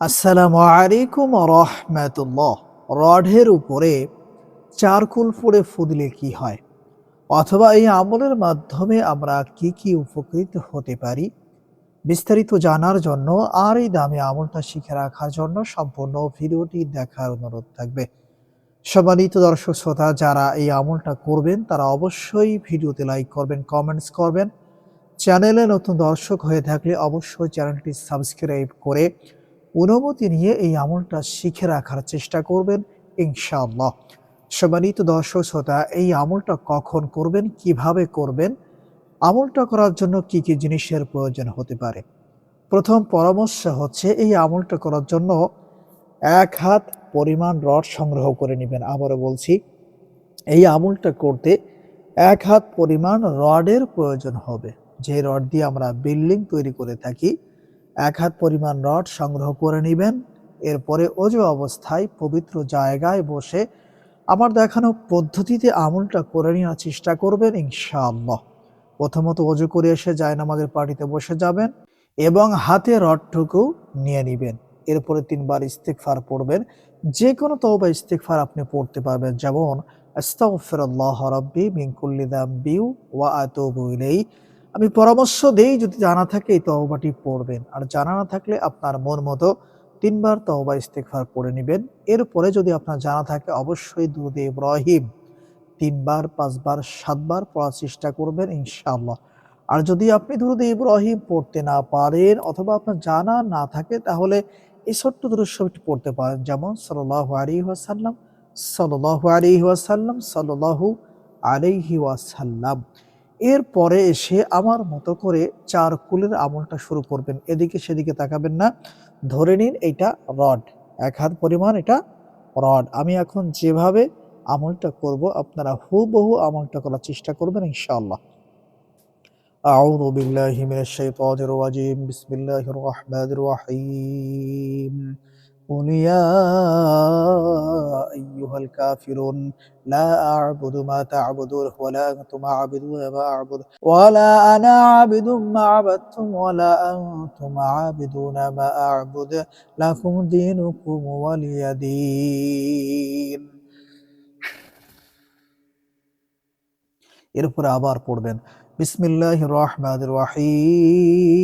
আসসালামু আলাইকুম রহমাতুল্লাহ। রডের উপরে চারকুল পড়ে ফুদলে কি হয়? অথবা এই আমলের মাধ্যমে আমরা কি কি উপকৃত হতে পারি? বিস্তারিত জানার জন্য আর এই দামি আমলটা শিখে রাখার জন্য সম্পূর্ণ ভিডিওটি দেখার অনুরোধ থাকবে। সম্মানিত দর্শক শ্রোতা, যারা এই আমলটা করবেন, তারা অবশ্যই ভিডিওতে লাইক করবেন কমেন্টস করবেন। চ্যানেলে নতুন দর্শক হয়ে থাকলে অবশ্যই চ্যানেলটি সাবস্ক্রাইব করে অনুমতি নিয়ে এই আমলটা শিখে রাখার চেষ্টা করবেন, ইনশাআল্লাহ। সম্মানিত দর্শক শ্রোতা, এই আমলটা কখন করবেন, কীভাবে করবেন, আমলটা করার জন্য কি কি জিনিসের প্রয়োজন হতে পারে? প্রথম পরামর্শ হচ্ছে এই আমলটা করার জন্য এক হাত পরিমাণ রড সংগ্রহ করে নেবেন। আবারও বলছি, এই আমলটা করতে এক হাত পরিমাণ রডের প্রয়োজন হবে। যে রড দিয়ে আমরা বিল্ডিং তৈরি করে থাকি এক হাত পরিমাণ রড সংগ্রহ করে নেবেন। এরপরে অজু অবস্থায় পবিত্র জায়গায় বসে আমার দেখানো পদ্ধতিতে আমলটা করে নেওয়ার চেষ্টা করবেন ইনশাআল্লাহ। প্রথমত অজু করে এসে জায়নামাজের পার্টিতে বসে যাবেন এবং হাতে রডটুকু নিয়ে নেবেন। এরপরে তিনবার ইস্তেকফার পড়বেন। যে কোনো তওবা ইস্তেকফার আপনি পড়তে পারবেন। যেমন, আস্তাগফিরুল্লাহ রাব্বি মিন কুল্লি যামবি ওয়া আতুবু ইলাইহি। আমি পরামর্শ দেই, যদি জানা থাকে এই তওবাটি পড়বেন। আর জানা না থাকলে আপনার মন মতো তিনবার তওবা ইস্তেগফার পড়ে নেবেন। এরপরে যদি আপনার জানা থাকে, অবশ্যই দুরুদে ইব্রাহিম তিনবার, পাঁচবার, সাতবার পড়ার চেষ্টা করবেন ইনশাআল্লাহ। আর যদি আপনি দুরুদে ইব্রাহিম পড়তে না পারেন অথবা আপনার জানা না থাকে, তাহলে এই ছোট্ট দুরুশ্বরটি পড়তে পারেন। যেমন, সাল্লাল্লাহু আলাইহি ওয়াসাল্লাম, সাল্লাল্লাহু আলাইহি ওয়াসাল্লাম, সাল্লাল্লাহু আলাইহি ওয়াসাল্লাম। এরপরে এসে আমার মতো করে চার কুলের আমলটা শুরু করবেন এদিকে সেদিকে তাকাবেন না ধরে নিন এইটা রড এক হাত পরিমাণ এটা রড আমি এখন যেভাবে আমলটা করব আপনারা হুবহু আমলটা করার চেষ্টা করবেন ইনশাআল্লাহ أعوذ بالله من الشيطان الرجيم بسم الله الرحمن الرحيم قل يا أيها الكافرون لا أعبد ما تعبدون ولا أنتم عابدون ما أعبد ولا أنا عابد ما عبدتم ولا أنتم عابدون ما أعبد لكم دينكم ولي دين এরপরে আবার পড়বেন বিসমিল্লাহ রহমান রহিম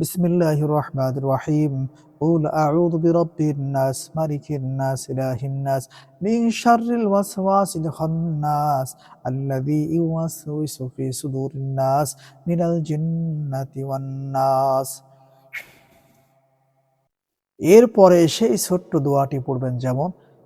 بسم الله الرحمن الرحيم قل أعوذ برب الناس ملك الناس إله الناس من شر الوسواس الخناس الذي يوسوس في صدور الناس من الجنة والناس এরপরে সেই ছোট্ট দোয়াটি পড়বেন যেমন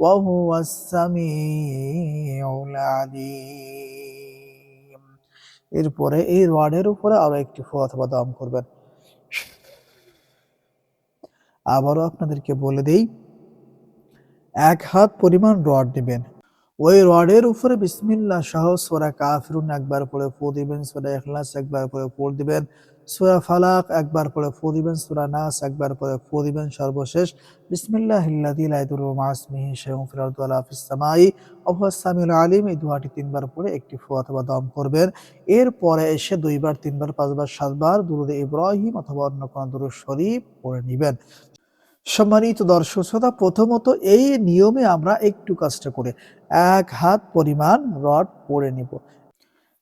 وهو السميع العليم এরপরে এই রডের উপরে আরো একটি ফু অথবা দম করবেন আবারও আপনাদেরকে বলে দেই এক হাত পরিমাণ রড নেবেন ওই রডের উপরে বিসমিল্লাহ সহ সোরা কাফিরুন একবার পরে ফু দিবেন সোরা এখলাস একবার পরে পড় দিবেন সুরা ফালাক, একবার পরে ফু দিবেন। সুরা নাস, একবার পরে ফু দিবেন সর্বশেষ। বিসমিল্লাহ ইল্লাযী লা ইয়াদুররু মা ইসমিহি শাইউন ফিল আরদি ওয়ালা ফিস সামাই। ওয়া হুয়াস সামিউল আলিম, এই দোয়াটি তিনবার পরে একটি ফু অথবা দম করবেন। এরপরে এসে দুইবার, তিনবার, পাঁচবার, সাতবার দুরুদে ইব্রাহিম অথবা অন্য কোনো দুরুদ শরীফ পড়ে নেবেন। সম্মানিত দর্শক শ্রোতা, প্রথমত এই নিয়মে আমরা একটু কাজটা করে এক হাত পরিমাণ রড পরে নিব।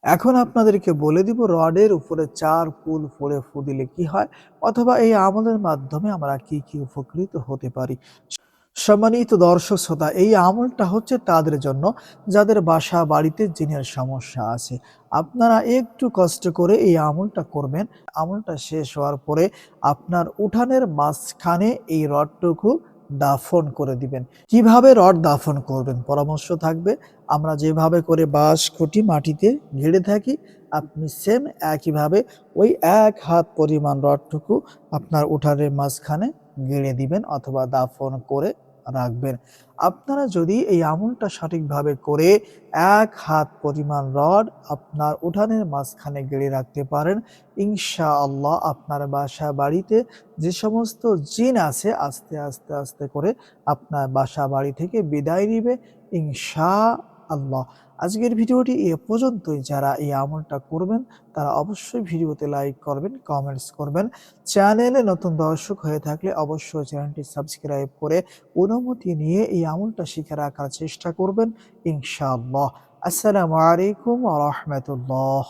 এখন আপনাদেরকে বলে দিব রডের উপরে চার কুল পরে ফু দিলে কি হয়? অথবা এই আমলের মাধ্যমে আমরা কি কি উপকৃত হতে পারি? সম্মানিত দর্শক শ্রোতা, এই আমলটা হচ্ছে তাদের জন্য, যাদের বাসা বাড়িতে জিনের সমস্যা আছে। আপনারা একটু কষ্ট করে এই আমলটা করবেন। আমলটা শেষ হওয়ার পরে আপনার উঠানের মাঝখানে এই রডটুকু দাফন করে দিবেন। কীভাবে রড দাফন করবেন? পরামর্শ থাকবে, আমরা যেভাবে করে বাঁশ, খুঁটি মাটিতে ঘিরে থাকি, আপনি সেম একইভাবে ওই এক হাত পরিমাণ রডটুকু আপনার উঠানের মাঝখানে গেড়ে দিবেন অথবা দাফন করে রাখবেন। আপনারা যদি এই আমলটা সঠিকভাবে করে এক হাত পরিমাণ রড আপনার উঠানের মাঝখানে গেড়ে রাখতে পারেন, ইনশাআল্লাহ আপনার বাসা বাড়িতে যে সমস্ত জিন আছে, আস্তে আস্তে আস্তে করে আপনার বাসা বাড়ি থেকে বিদায় নিবে, ইনশা আল্লাহ আজকের ভিডিওটি এ পর্যন্তই। যারা এই আমলটা করবেন, তারা অবশ্যই ভিডিওতে লাইক করবেন, কমেন্টস করবেন। চ্যানেলে নতুন দর্শক হয়ে থাকলে অবশ্যই চ্যানেলটি সাবস্ক্রাইব করে অনুমতি নিয়ে এই আমলটা শিখে রাখার চেষ্টা করবেন, ইনশাআল্লাহ। আসসালামু আলাইকুম আ রাহমাতুল্লাহ।